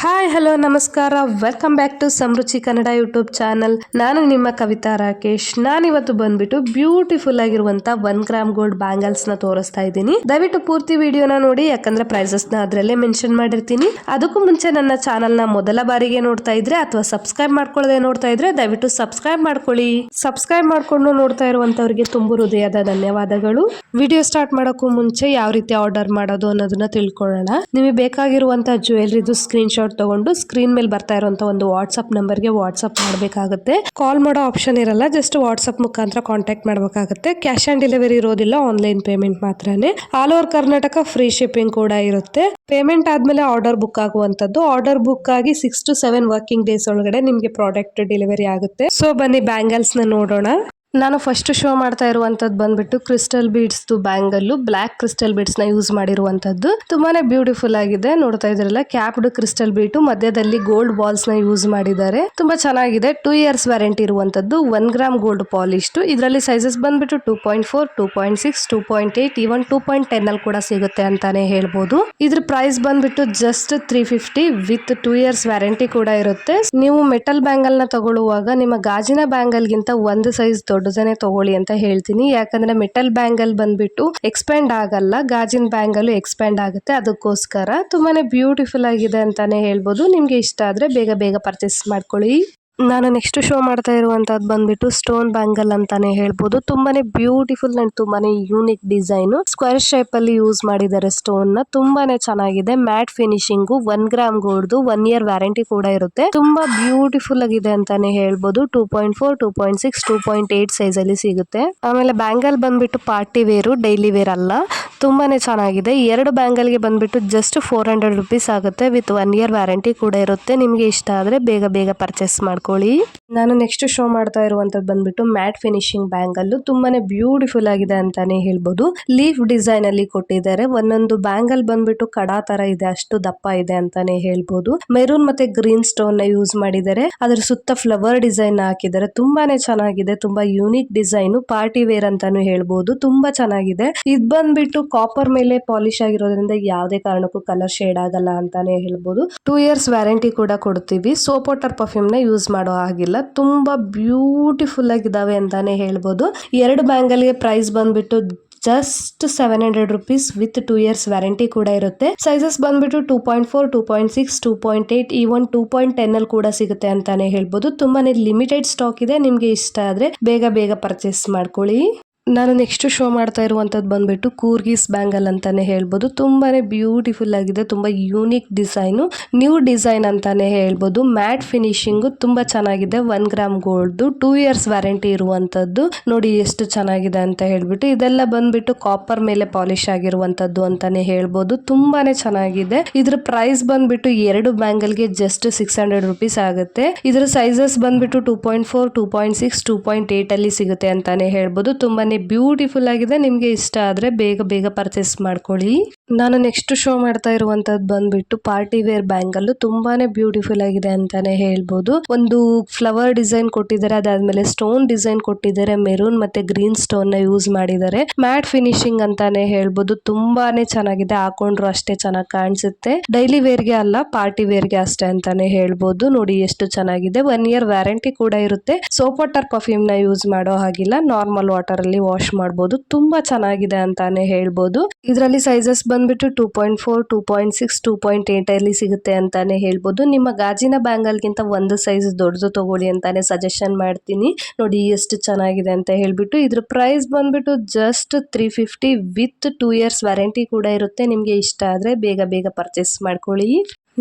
Hi hello ನಮಸ್ಕಾರ. Welcome back to ಸಮೃಚಿ Kannada YouTube channel ನಾನು ನಿಮ್ಮ ಕವಿತಾ ರಾಕೇಶ್. ನಾನಿವತ್ತು ಬಂದ್ಬಿಟ್ಟು ಬ್ಯೂಟಿಫುಲ್ ಆಗಿರುವಂತ ಒನ್ ಗ್ರಾಮ್ ಗೋಲ್ಡ್ ಬ್ಯಾಂಗಲ್ಸ್ನ ತೋರಿಸ್ತಾ ಇದ್ದೀನಿ. ದಯವಿಟ್ಟು ಪೂರ್ತಿ ವಿಡಿಯೋನ ನೋಡಿ, ಯಾಕಂದ್ರೆ ಪ್ರೈಸಸ್ನ ಅದರಲ್ಲೇ ಮೆನ್ಷನ್ ಮಾಡಿರ್ತೀನಿ. ಅದಕ್ಕೂ ಮುಂಚೆ ನನ್ನ ಚಾನಲ್ನ ಮೊದಲ ಬಾರಿಗೆ ನೋಡ್ತಾ ಇದ್ರೆ, ಅಥವಾ ಸಬ್ಸ್ಕ್ರೈಬ್ ಮಾಡ್ಕೊಳ್ಳದೆ ನೋಡ್ತಾ ಇದ್ರೆ, ದಯವಿಟ್ಟು ಸಬ್ಸ್ಕ್ರೈಬ್ ಮಾಡ್ಕೊಳ್ಳಿ. ಸಬ್ಸ್ಕ್ರೈಬ್ ಮಾಡ್ಕೊಂಡು ನೋಡ್ತಾ ಇರುವಂತವ್ರಿಗೆ ತುಂಬು ಹೃದಯದ ಧನ್ಯವಾದಗಳು. ವಿಡಿಯೋ ಸ್ಟಾರ್ಟ್ ಮಾಡೋಕ್ಕೂ ಮುಂಚೆ ಯಾವ ರೀತಿ ಆರ್ಡರ್ ಮಾಡೋದು ಅನ್ನೋದನ್ನ ತಿಳ್ಕೊಳ್ಳೋಣ. ನಿಮಗೆ ಬೇಕಾಗಿರುವಂತಹ ಜ್ಯುವೆಲ್ರಿದು ಸ್ಕ್ರೀನ್ ಶಾಟ್ ತಗೊಂಡು ಸ್ಕ್ರೀನ್ ಮೇಲೆ ಬರ್ತಾ ಇರುವಂತ ಒಂದು ವಾಟ್ಸ್ಆಪ್ ನಂಬರ್ಗೆ ವಾಟ್ಸ್ಆಪ್ ಮಾಡಬೇಕಾಗುತ್ತೆ. ಕಾಲ್ ಮಾಡೋ ಆಪ್ಷನ್ ಇರಲ್ಲ ಜಸ್ಟ್ ವಾಟ್ಸ್ಆಪ್ ಮುಖಾಂತರ ಕಾಂಟ್ಯಾಕ್ಟ್ ಮಾಡಬೇಕಾಗುತ್ತೆ. ಕ್ಯಾಶ್ ಆನ್ ಡೆಲಿವರಿ ಇರೋದಿಲ್ಲ ಆನ್ಲೈನ್ ಪೇಮೆಂಟ್ ಮಾತ್ರನೇ. All over Karnataka free shipping ಕೂಡ ಇರುತ್ತೆ. ಪೇಮೆಂಟ್ ಆದ್ಮೇಲೆ ಆರ್ಡರ್ ಬುಕ್ ಆಗುವಂತದ್ದು ಆರ್ಡರ್ ಬುಕ್ ಆಗಿ six to seven working days ಒಳಗಡೆ ನಿಮ್ಗೆ ಪ್ರಾಡಕ್ಟ್ ಡೆಲಿವರಿ ಆಗುತ್ತೆ. ಸೊ ಬನ್ನಿ ಬ್ಯಾಂಗಲ್ಸ್ನ ನೋಡೋಣ. ನಾನು ಫಸ್ಟ್ ಶೋ ಮಾಡ್ತಾ ಇರುವಂತದ್ದು ಬಂದ್ಬಿಟ್ಟು crystal beads bangle black crystal ಬೀಡ್ಸ್ನ use ಮಾಡಿರುವಂತದ್ದು. ತುಂಬಾನೇ ಬ್ಯೂಟಿಫುಲ್ ಆಗಿದೆ. ನೋಡ್ತಾ ಇದ್ರಲ್ಲ ಕ್ಯಾಪ್ಡ್ ಕ್ರಿಸ್ಟಲ್ ಬೀಟು ಮಧ್ಯದಲ್ಲಿ ಗೋಲ್ಡ್ ಬಾಲ್ಸ್ನ ಯೂಸ್ ಮಾಡಿದ್ದಾರೆ. ತುಂಬಾ ಚೆನ್ನಾಗಿದೆ. ಟೂ ಇಯರ್ಸ್ ವ್ಯಾರಂಟಿ ಇರುವಂತದ್ದು ಒನ್ ಗ್ರಾಮ್ ಗೋಲ್ಡ್ ಪಾಲಿಶ್ ಇದರಲ್ಲಿ ಸೈಜಸ್ ಬಂದ್ಬಿಟ್ಟು two point four two point six two point eight even two point ten ಅಲ್ಲಿ ಕೂಡ ಸಿಗುತ್ತೆ ಅಂತಾನೆ ಹೇಳ್ಬೋದು. ಇದ್ರ ಪ್ರೈಸ್ ಬಂದ್ಬಿಟ್ಟು just three fifty with two years warranty ಕೂಡ ಇರುತ್ತೆ. ನೀವು ಮೆಟಲ್ ಬ್ಯಾಂಗಲ್ನ ತಗೊಳ್ಳುವಾಗ ನಿಮ್ಮ ಗಾಜಿನ ಬ್ಯಾಂಗಲ್ ಗಿಂತ ಒಂದು ಸೈಜ್ ದೊಡ್ಡದನ್ನೇ ತಗೊಳ್ಳಿ ಅಂತ ಹೇಳ್ತೀನಿ. ಯಾಕಂದ್ರೆ ಮೆಟಲ್ ಬ್ಯಾಂಗಲ್ ಬಂದ್ಬಿಟ್ಟು ಎಕ್ಸ್ಪ್ಯಾಂಡ್ ಆಗಲ್ಲ, ಗಾಜಿನ ಬ್ಯಾಂಗಲ್ ಎಕ್ಸ್ಪ್ಯಾಂಡ್ ಆಗುತ್ತೆ. ಅದಕ್ಕೋಸ್ಕರ ತುಂಬಾನೇ ಬ್ಯೂಟಿಫುಲ್ ಆಗಿದೆ ಅಂತಾನೆ ಹೇಳ್ಬೋದು. ನಿಮ್ಗೆ ಇಷ್ಟ ಆದ್ರೆ ಬೇಗ ಬೇಗ ಪರ್ಚೇಸ್ ಮಾಡ್ಕೊಳ್ಳಿ. ನಾನು ನೆಕ್ಸ್ಟ್ ಶೋ ಮಾಡ್ತಾ ಇರುವಂತದ್ದು ಬಂದ್ಬಿಟ್ಟು ಸ್ಟೋನ್ ಬ್ಯಾಂಗಲ್ ಅಂತಾನೆ ಹೇಳ್ಬೋದು. ತುಂಬಾನೇ ಬ್ಯೂಟಿಫುಲ್ ಅಂಡ್ ತುಂಬಾನೇ ಯೂನಿಕ್ ಡಿಸೈನ್ ಸ್ಕ್ವೇರ್ ಶೇಪ್ ಅಲ್ಲಿ ಯೂಸ್ ಮಾಡಿದ್ದಾರೆ ಸ್ಟೋನ್ನ. ತುಂಬಾನೇ ಚೆನ್ನಾಗಿದೆ. Matte finishing one gram gold one year warranty ಕೂಡ ಇರುತ್ತೆ. ತುಂಬಾ ಬ್ಯೂಟಿಫುಲ್ ಆಗಿದೆ ಅಂತಾನೆ ಹೇಳ್ಬೋದು. Two point four two point six two point eight size ಅಲ್ಲಿ ಸಿಗುತ್ತೆ. ಆಮೇಲೆ ಬ್ಯಾಂಗಲ್ ಬಂದ್ಬಿಟ್ಟು ಪಾರ್ಟಿ ವೇರು ಡೈಲಿ ವೇರ್ ಅಲ್ಲ. ತುಂಬಾನೇ ಚೆನ್ನಾಗಿದೆ. ಎರಡು ಬ್ಯಾಂಗಲ್ಗೆ ಬಂದ್ಬಿಟ್ಟು ಜಸ್ಟ್ ಫೋರ್ ಹಂಡ್ರೆಡ್ ರುಪೀಸ್ ಆಗುತ್ತೆ. ವಿತ್ ಒನ್ ಇಯರ್ ವ್ಯಾರಂಟಿ ಕೂಡ ಇರುತ್ತೆ. ನಿಮಗೆ ಇಷ್ಟ ಆದ್ರೆ ಬೇಗ ಬೇಗ ಪರ್ಚೇಸ್ ಮಾಡ್ಕೊಳ್ಳಿ. ನಾನು ನೆಕ್ಸ್ಟ್ ಶೋ ಮಾಡ್ತಾ ಇರುವಂತದ್ದು ಬಂದ್ಬಿಟ್ಟು ಮ್ಯಾಟ್ ಫಿನಿಶಿಂಗ್ ಬ್ಯಾಂಗಲ್ ತುಂಬಾನೇ ಬ್ಯೂಟಿಫುಲ್ ಆಗಿದೆ ಅಂತಾನೆ ಹೇಳ್ಬೋದು. ಲೀಫ್ ಡಿಸೈನ್ ಅಲ್ಲಿ ಕೊಟ್ಟಿದ್ದಾರೆ. ಒಂದೊಂದು ಬ್ಯಾಂಗಲ್ ಬಂದ್ಬಿಟ್ಟು ಕಡಾ ತರ ಇದೆ. ಅಷ್ಟು ದಪ್ಪ ಇದೆ ಅಂತಾನೆ ಹೇಳ್ಬೋದು. ಮೆರೂನ್ ಮತ್ತೆ ಗ್ರೀನ್ ಸ್ಟೋನ್ನ ಯೂಸ್ ಮಾಡಿದ್ದಾರೆ. ಅದ್ರ ಸುತ್ತ ಫ್ಲವರ್ ಡಿಸೈನ್ ಹಾಕಿದ್ದಾರೆ. ತುಂಬಾನೇ ಚೆನ್ನಾಗಿದೆ. ತುಂಬಾ ಯೂನಿಕ್ ಡಿಸೈನ್ ಪಾರ್ಟಿ ವೇರ್ ಅಂತಾನು ಹೇಳ್ಬೋದು. ತುಂಬಾ ಚೆನ್ನಾಗಿದೆ. ಇದ್ ಬಂದ್ಬಿಟ್ಟು ಕಾಪರ್ ಮೇಲೆ ಪಾಲಿಶ್ ಆಗಿರೋದ್ರಿಂದ ಯಾವುದೇ ಕಾರಣಕ್ಕೂ ಕಲರ್ ಶೇಡ್ ಆಗಲ್ಲ ಅಂತಾನೆ ಹೇಳ್ಬೋದು. ಟೂ ಇಯರ್ಸ್ ವ್ಯಾರಂಟಿ ಕೂಡ ಕೊಡ್ತೀವಿ. ಸೋಪ್ ವಾಟರ್ ಪರ್ಫ್ಯೂಮ್ನ ಯೂಸ್ ಮಾಡೋ ಹಾಗಿಲ್ಲ. ತುಂಬಾ ಬ್ಯೂಟಿಫುಲ್ ಆಗಿದಾವೆ ಅಂತಾನೆ ಹೇಳ್ಬೋದು. ಎರಡು ಬ್ಯಾಂಗಲ್ಗೆ ಪ್ರೈಸ್ ಬಂದ್ಬಿಟ್ಟು just seven hundred rupees with two years warranty ಕೂಡ ಇರುತ್ತೆ. ಸೈಜಸ್ ಬಂದ್ಬಿಟ್ಟು two point four two point six two point eight even two point ten ಅಲ್ಲಿ ಕೂಡ ಸಿಗುತ್ತೆ ಅಂತಾನೆ ಹೇಳ್ಬೋದು. ತುಂಬಾನೇ ಲಿಮಿಟೆಡ್ ಸ್ಟಾಕ್ ಇದೆ. ನಿಮ್ಗೆ ಇಷ್ಟ ಆದ್ರೆ ಬೇಗ ಬೇಗ ಪರ್ಚೇಸ್ ಮಾಡ್ಕೊಳ್ಳಿ. ನಾನು ನೆಕ್ಸ್ಟ್ ಶೋ ಮಾಡ್ತಾ ಇರುವಂಥದ್ದು ಬಂದ್ಬಿಟ್ಟು ಕೂರ್ಗೀಸ್ ಬ್ಯಾಂಗಲ್ ಅಂತಾನೆ ಹೇಳ್ಬೋದು. ತುಂಬಾನೇ ಬ್ಯೂಟಿಫುಲ್ ಆಗಿದೆ, ತುಂಬಾ ಯೂನಿಕ್ ಡಿಸೈನು ನ್ಯೂ ಡಿಸೈನ್ ಅಂತಾನೆ ಹೇಳ್ಬೋದು. ಮ್ಯಾಟ್ ಫಿನಿಶಿಂಗ್ ತುಂಬಾ ಚೆನ್ನಾಗಿದೆ one gram gold two years warranty ಇರುವಂಥದ್ದು ನೋಡಿ ಎಷ್ಟು ಚೆನ್ನಾಗಿದೆ ಅಂತ ಹೇಳ್ಬಿಟ್ಟು, ಇದೆಲ್ಲ ಬಂದ್ಬಿಟ್ಟು ಕಾಪರ್ ಮೇಲೆ ಪಾಲಿಶ್ ಆಗಿರುವಂತದ್ದು ಅಂತಾನೆ ಹೇಳ್ಬೋದು. ತುಂಬಾನೇ ಚೆನ್ನಾಗಿದೆ. ಇದ್ರ ಪ್ರೈಸ್ ಬಂದ್ಬಿಟ್ಟು ಎರಡು ಬ್ಯಾಂಗಲ್ಗೆ ಜಸ್ಟ್ ಸಿಕ್ಸ್ ಹಂಡ್ರೆಡ್ ರುಪೀಸ್ ಆಗುತ್ತೆ. ಇದ್ರ ಸೈಜಸ್ ಬಂದ್ಬಿಟ್ಟು two point four two point six two point eight ಅಲ್ಲಿ ಸಿಗುತ್ತೆ ಅಂತಾನೆ ಹೇಳ್ಬೋದು. ತುಂಬಾನೇ ಬ್ಯೂಟಿಫುಲ್ ಆಗಿದೆ, ನಿಮಗೆ ಇಷ್ಟ ಆದ್ರೆ ಬೇಗ ಬೇಗ ಪರ್ಚೇಸ್ ಮಾಡ್ಕೊಳ್ಳಿ. ನಾನು ನೆಕ್ಸ್ಟ್ ಶೋ ಮಾಡ್ತಾ ಇರುವಂತದ್ದು ಬಂದ್ಬಿಟ್ಟು ಪಾರ್ಟಿ ವೇರ್ ಬ್ಯಾಂಗಲ್ ತುಂಬಾನೇ ಬ್ಯೂಟಿಫುಲ್ ಆಗಿದೆ ಅಂತಾನೆ ಹೇಳ್ಬೋದು. ಒಂದು ಫ್ಲವರ್ ಡಿಸೈನ್ ಕೊಟ್ಟಿದ್ದಾರೆ, ಅದಾದ್ಮೇಲೆ ಸ್ಟೋನ್ ಡಿಸೈನ್ ಕೊಟ್ಟಿದ್ದಾರೆ ಮೆರೂನ್ ಮತ್ತೆ ಗ್ರೀನ್ ಸ್ಟೋನ್ನ ಯೂಸ್ ಮಾಡಿದ್ದಾರೆ. ಮ್ಯಾಟ್ ಫಿನಿಶಿಂಗ್ ಅಂತಾನೆ ಹೇಳ್ಬೋದು, ತುಂಬಾನೇ ಚೆನ್ನಾಗಿದೆ, ಹಾಕೊಂಡ್ರು ಅಷ್ಟೇ ಚೆನ್ನಾಗಿ ಕಾಣಿಸುತ್ತೆ. ಡೈಲಿ ವೇರ್ಗೆ ಅಲ್ಲ ಪಾರ್ಟಿ ವೇರ್ಗೆ ಅಷ್ಟೇ ಅಂತಾನೆ ಹೇಳ್ಬೋದು. ನೋಡಿ ಎಷ್ಟು ಚೆನ್ನಾಗಿದೆ ಒನ್ ಇಯರ್ ವ್ಯಾರಂಟಿ ಕೂಡ ಇರುತ್ತೆ. ಸೋಪ್ ವಾಟರ್ ಪರ್ಫ್ಯೂಮ್ನ ಯೂಸ್ ಮಾಡೋ ಹಾಗಿಲ್ಲ ನಾರ್ಮಲ್ ವಾಟರ್ ಅಲ್ಲಿ ವಾಶ್ ಮಾಡಬಹುದು ತುಂಬಾ ಚೆನ್ನಾಗಿದೆ ಅಂತಾನೆ ಹೇಳ್ಬೋದು. ಇದರಲ್ಲಿ ಸೈಜಸ್ ಬಂದ್ಬಿಟ್ಟು two point four two point six two point eight ಅಲ್ಲಿ ಸಿಗುತ್ತೆ ಅಂತಾನೆ ಹೇಳ್ಬೋದು. ನಿಮ್ಮ ಗಾಜಿನ ಬ್ಯಾಂಗಲ್ ಗಿಂತ ಒಂದು ಸೈಜ್ ದೊಡ್ಡದು ತಗೊಳ್ಳಿ ಅಂತಾನೆ ಸಜೆಷನ್ ಮಾಡ್ತೀನಿ. ನೋಡಿ ಎಷ್ಟು ಚೆನ್ನಾಗಿದೆ ಅಂತ ಹೇಳ್ಬಿಟ್ಟು ಇದ್ರ ಪ್ರೈಸ್ ಬಂದ್ಬಿಟ್ಟು just three fifty with two years warranty ಕೂಡ ಇರುತ್ತೆ. ನಿಮಗೆ ಇಷ್ಟ ಆದ್ರೆ ಬೇಗ ಬೇಗ ಪರ್ಚೇಸ್ ಮಾಡ್ಕೊಳ್ಳಿ.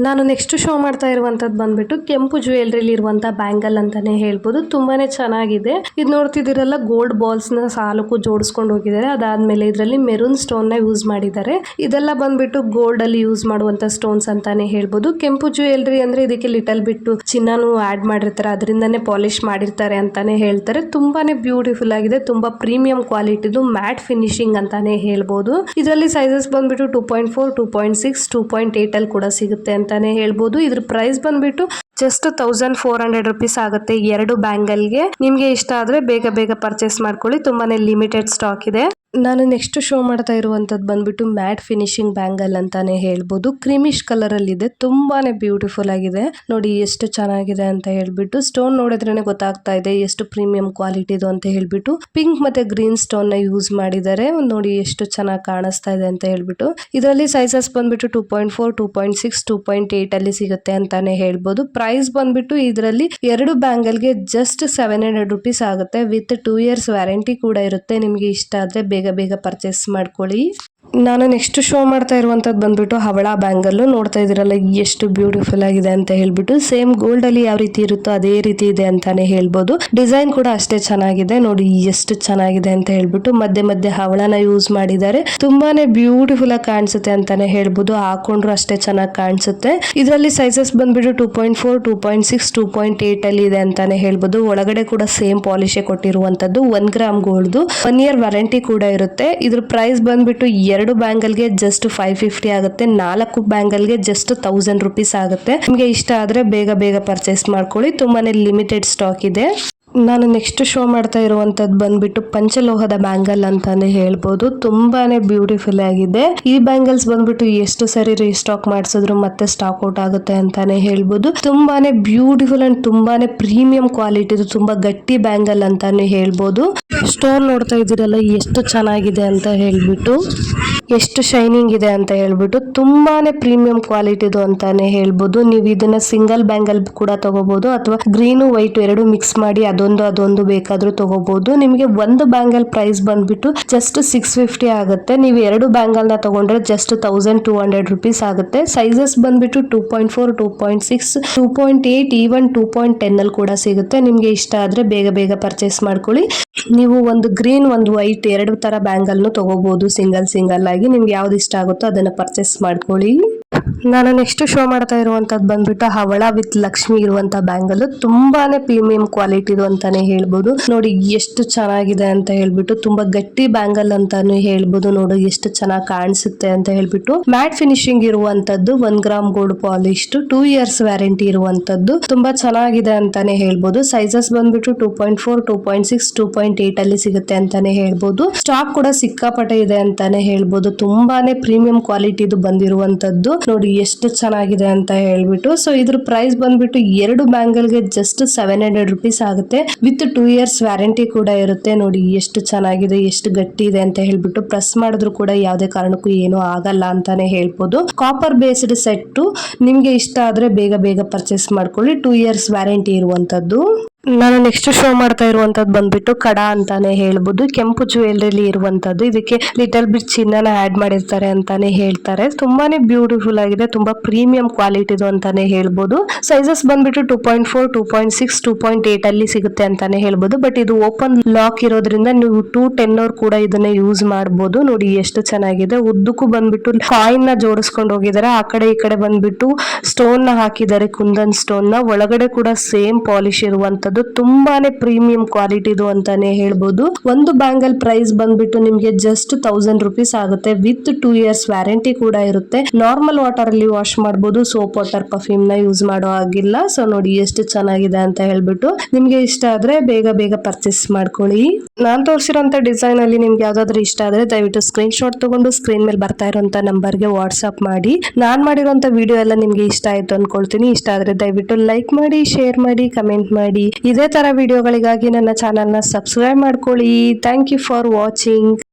ನಾನು ನೆಕ್ಸ್ಟ್ ಶೋ ಮಾಡ್ತಾ ಇರುವಂತದ್ದು ಬಂದ್ಬಿಟ್ಟು ಕೆಂಪು ಜ್ಯುವೆಲ್ರಿಲಿ ಇರುವಂತ ಬ್ಯಾಂಗಲ್ ಅಂತಾನೆ ಹೇಳ್ಬೋದು. ತುಂಬಾನೇ ಚೆನ್ನಾಗಿದೆ. ಇದು ನೋಡ್ತಿದ್ದೀರಲ್ಲ ಗೋಲ್ಡ್ ಬಾಲ್ಸ್ನ ಸಾಲಕ್ಕೂ ಜೋಡಿಸ್ಕೊಂಡು ಹೋಗಿದ್ದಾರೆ. ಅದಾದ್ಮೇಲೆ ಇದರಲ್ಲಿ ಮೆರೂನ್ ಸ್ಟೋನ್ನ ಯೂಸ್ ಮಾಡಿದ್ದಾರೆ. ಇದೆಲ್ಲ ಬಂದ್ಬಿಟ್ಟು ಗೋಲ್ಡ್ ಅಲ್ಲಿ ಯೂಸ್ ಮಾಡುವಂತ ಸ್ಟೋನ್ಸ್ ಅಂತಾನೆ ಹೇಳ್ಬೋದು. ಕೆಂಪು ಜ್ಯುವೆಲ್ರಿ ಅಂದ್ರೆ ಇದಕ್ಕೆ ಲಿಟಲ್ ಬಿಟ್ಟು ಚಿನ್ನನು ಆಡ್ ಮಾಡಿರ್ತಾರೆ. ಅದರಿಂದನೇ ಪಾಲಿಶ್ ಮಾಡಿರ್ತಾರೆ ಅಂತಾನೆ ಹೇಳ್ತಾರೆ. ತುಂಬಾನೇ ಬ್ಯೂಟಿಫುಲ್ ಆಗಿದೆ. ತುಂಬಾ ಪ್ರೀಮಿಯಂ ಕ್ವಾಲಿಟಿದು ಮ್ಯಾಟ್ ಫಿನಿಶಿಂಗ್ ಅಂತಾನೆ ಹೇಳ್ಬೋದು. ಇದರಲ್ಲಿ ಸೈಜಸ್ ಬಂದ್ಬಿಟ್ಟು two point four two point six two point eight ಅಲ್ಲಿ ಕೂಡ ಸಿಗುತ್ತೆ ಅಂತಾನೆ ಹೇಳ್ಬೋದು. ಇದ್ರ ಪ್ರೈಸ್ ಬಂದ್ಬಿಟ್ಟು just thousand four hundred rupees ಆಗುತ್ತೆ ಎರಡು ಬ್ಯಾಂಗಲ್ಗೆ ನಿಮ್ಗೆ ಇಷ್ಟ ಆದ್ರೆ ಬೇಗ ಬೇಗ ಪರ್ಚೇಸ್ ಮಾಡ್ಕೊಳ್ಳಿ. ತುಂಬಾನೇ ಲಿಮಿಟೆಡ್ ಸ್ಟಾಕ್ ಇದೆ. ನಾನು ನೆಕ್ಸ್ಟ್ ಶೋ ಮಾಡ್ತಾ ಇರುವಂಥದ್ದು ಬಂದ್ಬಿಟ್ಟು ಮ್ಯಾಟ್ ಫಿನಿಶಿಂಗ್ ಬ್ಯಾಂಗಲ್ ಅಂತಾನೆ ಹೇಳ್ಬೋದು. ಕ್ರೀಮಿಶ್ ಕಲರ್ ಅಲ್ಲಿ ಇದೆ ತುಂಬಾನೇ ಬ್ಯೂಟಿಫುಲ್ ಆಗಿದೆ. ನೋಡಿ ಎಷ್ಟು ಚೆನ್ನಾಗಿದೆ ಅಂತ ಹೇಳ್ಬಿಟ್ಟು ಸ್ಟೋನ್ ನೋಡಿದ್ರೇನೆ ಗೊತ್ತಾಗ್ತಾ ಇದೆ ಎಷ್ಟು ಪ್ರೀಮಿಯಂ ಕ್ವಾಲಿಟಿದು ಅಂತ ಹೇಳ್ಬಿಟ್ಟು ಪಿಂಕ್ ಮತ್ತೆ ಗ್ರೀನ್ ಸ್ಟೋನ್ನ ಯೂಸ್ ಮಾಡಿದ್ದಾರೆ. ನೋಡಿ ಎಷ್ಟು ಚೆನ್ನಾಗಿ ಕಾಣಿಸ್ತಾ ಇದೆ ಅಂತ ಹೇಳ್ಬಿಟ್ಟು. ಇದರಲ್ಲಿ ಸೈಜಸ್ ಬಂದ್ಬಿಟ್ಟು two point four two point six two point eight ಅಲ್ಲಿ ಸಿಗುತ್ತೆ ಅಂತಾನೆ ಹೇಳ್ಬೋದು. ಪ್ರೈಸ್ ಬಂದ್ಬಿಟ್ಟು ಇದರಲ್ಲಿ ಎರಡು ಬ್ಯಾಂಗಲ್ಗೆ ಜಸ್ಟ್ ಸೆವೆನ್ ಹಂಡ್ರೆಡ್ ರುಪೀಸ್ ಆಗುತ್ತೆ. ವಿತ್ ಟೂ ಇಯರ್ಸ್ ವ್ಯಾರಂಟಿ ಕೂಡ ಇರುತ್ತೆ. ನಿಮಗೆ ಇಷ್ಟ ಆದ್ರೆ ಬೇಗ ಬೇಗ ಪರ್ಚೇಸ್ ಮಾಡ್ಕೊಳ್ಳಿ. ನಾನು ನೆಕ್ಸ್ಟ್ ಶೋ ಮಾಡ್ತಾ ಇರುವಂತದ್ದು ಬಂದ್ಬಿಟ್ಟು ಹವಳ ಬ್ಯಾಂಗಲ್ ನೋಡ್ತಾ ಇದ್ದೀರಲ್ಲ, ಎಷ್ಟು ಬ್ಯೂಟಿಫುಲ್ ಆಗಿದೆ ಅಂತ ಹೇಳ್ಬಿಟ್ಟು ಸೇಮ್ ಗೋಲ್ಡ್ ಅಲ್ಲಿ ಯಾವ ರೀತಿ ಇರುತ್ತೋ ಅದೇ ರೀತಿ ಇದೆ ಅಂತಾನೆ ಹೇಳ್ಬೋದು. ಡಿಸೈನ್ ಕೂಡ ಅಷ್ಟೇ ಚೆನ್ನಾಗಿದೆ, ನೋಡಿ ಎಷ್ಟು ಚೆನ್ನಾಗಿದೆ ಅಂತ ಹೇಳ್ಬಿಟ್ಟು ಮಧ್ಯೆ ಮಧ್ಯೆ ಹವಳನ ಯೂಸ್ ಮಾಡಿದ್ದಾರೆ. ತುಂಬಾನೇ ಬ್ಯೂಟಿಫುಲ್ ಆಗಿ ಕಾಣಿಸುತ್ತೆ ಅಂತಾನೆ ಹೇಳ್ಬೋದು, ಹಾಕೊಂಡ್ರು ಅಷ್ಟೇ ಚೆನ್ನಾಗಿ ಕಾಣಿಸುತ್ತೆ. ಇದರಲ್ಲಿ ಸೈಜಸ್ ಬಂದ್ಬಿಟ್ಟು two point four two point six two point eight ಅಲ್ಲಿ ಇದೆ ಅಂತಾನೆ ಹೇಳ್ಬೋದು. ಒಳಗಡೆ ಕೂಡ ಸೇಮ್ ಪಾಲಿಶೆ ಕೊಟ್ಟಿರುವಂತದ್ದು one gram gold one year warranty ಕೂಡ ಇರುತ್ತೆ. ಇದ್ರ ಪ್ರೈಸ್ ಬಂದ್ಬಿಟ್ಟು ಎರಡು ಬ್ಯಾಂಗಲ್ಗೆ ಜಸ್ಟ್ ಫೈವ್ ಫಿಫ್ಟಿ ಆಗುತ್ತೆ. ನಾಲ್ಕು ಬ್ಯಾಂಗಲ್ಗೆ ಜಸ್ಟ್ ತೌಸಂಡ್ ರುಪೀಸ್ ಆಗುತ್ತೆ. ನಿಮಗೆ ಇಷ್ಟ ಆದ್ರೆ ಬೇಗ ಬೇಗ ಪರ್ಚೇಸ್ ಮಾಡ್ಕೊಳ್ಳಿ. ತುಂಬಾನೇ ಲಿಮಿಟೆಡ್ ಸ್ಟಾಕ್ ಇದೆ. ನಾನು ನೆಕ್ಸ್ಟ್ ಶೋ ಮಾಡ್ತಾ ಇರುವಂತದ್ದು ಬಂದ್ಬಿಟ್ಟು ಪಂಚಲೋಹದ ಬ್ಯಾಂಗಲ್ ಅಂತಾನೆ ಹೇಳ್ಬೋದು. ತುಂಬಾನೇ ಬ್ಯೂಟಿಫುಲ್ ಆಗಿದೆ. ಈ ಬ್ಯಾಂಗಲ್ಸ್ ಬಂದ್ಬಿಟ್ಟು ಎಷ್ಟು ಸರಿ ರೀಸ್ಟಾಕ್ ಮಾಡಿಸಿದ್ರು ಮತ್ತೆ ಸ್ಟಾಕ್ ಔಟ್ ಆಗುತ್ತೆ ಅಂತಾನೆ ಹೇಳ್ಬೋದು. ತುಂಬಾನೇ ಬ್ಯೂಟಿಫುಲ್ ಅಂಡ್ ತುಂಬಾನೇ ಪ್ರೀಮಿಯಂ ಕ್ವಾಲಿಟಿ ತುಂಬಾ ಗಟ್ಟಿ ಬ್ಯಾಂಗಲ್ ಅಂತಾನೆ ಹೇಳ್ಬೋದು. ಸ್ಟೋನ್ ನೋಡ್ತಾ ಇದ್ದೀರಲ್ಲ, ಎಷ್ಟು ಚೆನ್ನಾಗಿದೆ ಅಂತ ಹೇಳ್ಬಿಟ್ಟು. ಎಷ್ಟು ಶೈನಿಂಗ್ ಇದೆ ಅಂತ ಹೇಳ್ಬಿಟ್ಟು ತುಂಬಾನೇ ಪ್ರೀಮಿಯಂ ಕ್ವಾಲಿಟಿದು ಅಂತಾನೆ ಹೇಳ್ಬೋದು. ನೀವು ಇದನ್ನ ಸಿಂಗಲ್ ಬ್ಯಾಂಗಲ್ ಕೂಡ ತಗೋಬಹುದು ಅಥವಾ ಗ್ರೀನು ವೈಟ್ ಎರಡು ಮಿಕ್ಸ್ ಮಾಡಿ ಅದೊಂದು ಅದೊಂದು ಬೇಕಾದ್ರೂ ತಗೋಬಹುದು ನಿಮಗೆ ಒಂದು ಬ್ಯಾಂಗಲ್ ಪ್ರೈಸ್ ಬಂದ್ಬಿಟ್ಟು ಜಸ್ಟ್ ಸಿಕ್ಸ್ ಫಿಫ್ಟಿ ಆಗುತ್ತೆ. ನೀವು ಎರಡು ಬ್ಯಾಂಗಲ್ ತಗೊಂಡ್ರೆ just thousand two hundred rupees ಆಗುತ್ತೆ. ಸೈಜಸ್ ಬಂದ್ಬಿಟ್ಟು two point four two point six two point eight even two point ten ಅಲ್ಲಿ ಕೂಡ ಸಿಗುತ್ತೆ. ನಿಮ್ಗೆ ಇಷ್ಟ ಆದ್ರೆ ಬೇಗ ಬೇಗ ಪರ್ಚೇಸ್ ಮಾಡ್ಕೊಳ್ಳಿ. ನೀವು ಒಂದು ಗ್ರೀನ್ ಒಂದು ವೈಟ್ ಎರಡು ತರ ಬ್ಯಾಂಗಲ್ ತಗೋಬಹುದು ಸಿಂಗಲ್ ಸಿಂಗಲ್ ಆಗಿ. ನಿಮ್ಗೆ ಯಾವ್ದು ಇಷ್ಟ ಆಗುತ್ತೋ ಅದನ್ನ ಪರ್ಚೇಸ್ ಮಾಡ್ಕೊಳ್ಳಿ. ನಾನು ನೆಕ್ಸ್ಟ್ ಶೋ ಮಾಡ್ತಾ ಇರುವಂತದ್ದು ಬಂದ್ಬಿಟ್ಟು ಹವಳ ವಿತ್ ಲಕ್ಷ್ಮಿ ಇರುವಂತ ಬ್ಯಾಂಗಲ್ ತುಂಬಾನೇ ಪ್ರೀಮಿಯಂ ಕ್ವಾಲಿಟಿದು ಅಂತಾನೆ ಹೇಳ್ಬೋದು. ನೋಡಿ ಎಷ್ಟು ಚೆನ್ನಾಗಿದೆ ಅಂತ ಹೇಳ್ಬಿಟ್ಟು ತುಂಬಾ ಗಟ್ಟಿ ಬ್ಯಾಂಗಲ್ ಅಂತಾನು ಹೇಳ್ಬೋದು. ನೋಡಿ ಎಷ್ಟು ಚೆನ್ನಾಗಿ ಕಾಣಿಸುತ್ತೆ ಅಂತ ಹೇಳ್ಬಿಟ್ಟು ಮ್ಯಾಟ್ ಫಿನಿಶಿಂಗ್ ಇರುವಂತದ್ದು one gram gold polish two years warranty ಇರುವಂತದ್ದು ತುಂಬಾ ಚೆನ್ನಾಗಿದೆ ಅಂತಾನೆ ಹೇಳ್ಬೋದು. ಸೈಜಸ್ ಬಂದ್ಬಿಟ್ಟು two point four two point six two point eight ಅಲ್ಲಿ ಸಿಗುತ್ತೆ ಅಂತಾನೆ ಹೇಳ್ಬೋದು. ಸ್ಟಾಕ್ ಕೂಡ ಸಿಕ್ಕಾಪಟ್ಟೆ ಇದೆ ಅಂತಾನೆ ಹೇಳ್ಬೋದು. ತುಂಬಾನೇ ಪ್ರೀಮಿಯಂ ಕ್ವಾಲಿಟಿದು ಬಂದಿರುವಂತದ್ದು. ನೋಡಿ ಎಷ್ಟು ಚೆನ್ನಾಗಿದೆ ಅಂತ ಹೇಳ್ಬಿಟ್ಟು ಸೊ ಇದ್ರ ಪ್ರೈಸ್ ಬಂದ್ಬಿಟ್ಟು ಎರಡು ಬ್ಯಾಂಗಲ್ಗೆ ಜಸ್ಟ್ ಸೆವೆನ್ ಹಂಡ್ರೆಡ್ ರುಪೀಸ್ ಆಗುತ್ತೆ. ವಿತ್ ಟೂ ಇಯರ್ಸ್ ವ್ಯಾರಂಟಿ ಕೂಡ ಇರುತ್ತೆ. ನೋಡಿ ಎಷ್ಟು ಚೆನ್ನಾಗಿದೆ, ಎಷ್ಟು ಗಟ್ಟಿ ಇದೆ ಅಂತ ಹೇಳ್ಬಿಟ್ಟು ಪ್ರೆಸ್ ಮಾಡಿದ್ರು ಕೂಡ ಯಾವುದೇ ಕಾರಣಕ್ಕೂ ಏನು ಆಗಲ್ಲ ಅಂತಾನೆ ಹೇಳ್ಬೋದು. ಕಾಪರ್ ಬೇಸ್ಡ್ ಸೆಟ್ ನಿಮ್ಗೆ ಇಷ್ಟ ಆದ್ರೆ ಬೇಗ ಬೇಗ ಪರ್ಚೇಸ್ ಮಾಡ್ಕೊಳ್ಳಿ. ಟೂ ಇಯರ್ಸ್ ವ್ಯಾರಂಟಿ ಇರುವಂತದ್ದು ನಾನು ನೆಕ್ಸ್ಟ್ ಶೋ ಮಾಡ್ತಾ ಇರುವಂತದ್ದು ಬಂದ್ಬಿಟ್ಟು ಕಡ ಅಂತಾನೆ ಹೇಳ್ಬೋದು. ಕೆಂಪು ಜ್ಯುವೆಲ್ರಿಲಿ ಇರುವಂತದ್ದು. ಇದಕ್ಕೆ ಲಿಟಲ್ ಬಿಟ್ ಚಿನ್ನನ ಆಡ್ ಮಾಡಿರ್ತಾರೆ ಅಂತಾನೆ ಹೇಳ್ತಾರೆ. ತುಂಬಾನೇ ಬ್ಯೂಟಿಫುಲ್ ಆಗಿದೆ. ತುಂಬಾ ಪ್ರೀಮಿಯಂ ಕ್ವಾಲಿಟಿದು ಅಂತಾನೆ ಹೇಳ್ಬೋದು. ಸೈಜಸ್ ಬಂದ್ಬಿಟ್ಟು two point four two point six two point eight ಅಲ್ಲಿ ಸಿಗುತ್ತೆ ಅಂತಾನೆ ಹೇಳ್ಬೋದು. ಬಟ್ ಇದು ಓಪನ್ ಲಾಕ್ ಇರೋದ್ರಿಂದ ನೀವು ಟೂ ಟೆನ್ ಅವರ್ ಕೂಡ ಇದನ್ನ ಯೂಸ್ ಮಾಡಬಹುದು ನೋಡಿ ಎಷ್ಟು ಚೆನ್ನಾಗಿದೆ. ಉದ್ದಕ್ಕೂ ಬಂದ್ಬಿಟ್ಟು ಕಾಯಿನ್ನ ಜೋಡಿಸ್ಕೊಂಡು ಹೋಗಿದ್ದಾರೆ. ಆ ಕಡೆ ಈ ಕಡೆ ಬಂದ್ಬಿಟ್ಟು ಸ್ಟೋನ್ನ ಹಾಕಿದ್ದಾರೆ. ಕುಂದನ್ ಸ್ಟೋನ್ನ. ಒಳಗಡೆ ಕೂಡ ಸೇಮ್ ಪಾಲಿಶ್ ಇರುವಂತದ್ದು. ತುಂಬಾನೇ ಪ್ರೀಮಿಯಂ ಕ್ವಾಲಿಟಿದು ಅಂತಾನೆ ಹೇಳ್ಬೋದು. ಒಂದು ಬ್ಯಾಂಗಲ್ ಪ್ರೈಸ್ ಬಂದ್ಬಿಟ್ಟು ನಿಮ್ಗೆ ಜಸ್ಟ್ ತೌಸಂಡ್ ರುಪೀಸ್ ಆಗುತ್ತೆ. ವಿತ್ ಟೂ ಇಯರ್ಸ್ ವ್ಯಾರಂಟಿ ಕೂಡ ಇರುತ್ತೆ. ನಾರ್ಮಲ್ ವಾಟರ್ ಅಲ್ಲಿ ವಾಶ್ ಮಾಡಬಹುದು ಸೋಪ್ ವಾಟರ್ ಪರ್ಫ್ಯೂಮ್ನ ಯೂಸ್ ಮಾಡೋ ಆಗಿಲ್ಲ ಸೊ ನೋಡಿ ಎಷ್ಟು ಚೆನ್ನಾಗಿದೆ ಅಂತ ಹೇಳ್ಬಿಟ್ಟು ನಿಮ್ಗೆ ಇಷ್ಟ ಆದ್ರೆ ಬೇಗ ಬೇಗ ಪರ್ಚೇಸ್ ಮಾಡ್ಕೊಳ್ಳಿ. ನಾನ್ ತೋರಿಸಿರೋಂತ ಡಿಸೈನ್ ಅಲ್ಲಿ ನಿಮ್ಗೆ ಯಾವ್ದಾದ್ರು ಇಷ್ಟ ಆದ್ರೆ ದಯವಿಟ್ಟು ಸ್ಕ್ರೀನ್ ಶಾಟ್ ತಗೊಂಡು ಸ್ಕ್ರೀನ್ ಮೇಲೆ ಬರ್ತಾ ಇರುವಂತ ನಂಬರ್ಗೆ ವಾಟ್ಸ್ಆಪ್ ಮಾಡಿ. ನಾನ್ ಮಾಡಿರೋಂತ ವಿಡಿಯೋ ಎಲ್ಲ ನಿಮ್ಗೆ ಇಷ್ಟ ಆಯ್ತು ಅನ್ಕೊಳ್ತೀನಿ. ಇಷ್ಟ ಆದ್ರೆ ದಯವಿಟ್ಟು ಲೈಕ್ ಮಾಡಿ ಶೇರ್ ಮಾಡಿ ಕಮೆಂಟ್ ಮಾಡಿ. ಇದೇ ತರ ವಿಡಿಯೋಗಳಿಗಾಗಿ ನನ್ನ ಚಾನೆಲ್ನ ಸಬ್ಸ್ಕ್ರೈಬ್ ಮಾಡ್ಕೊಳ್ಳಿ. Thank you for watching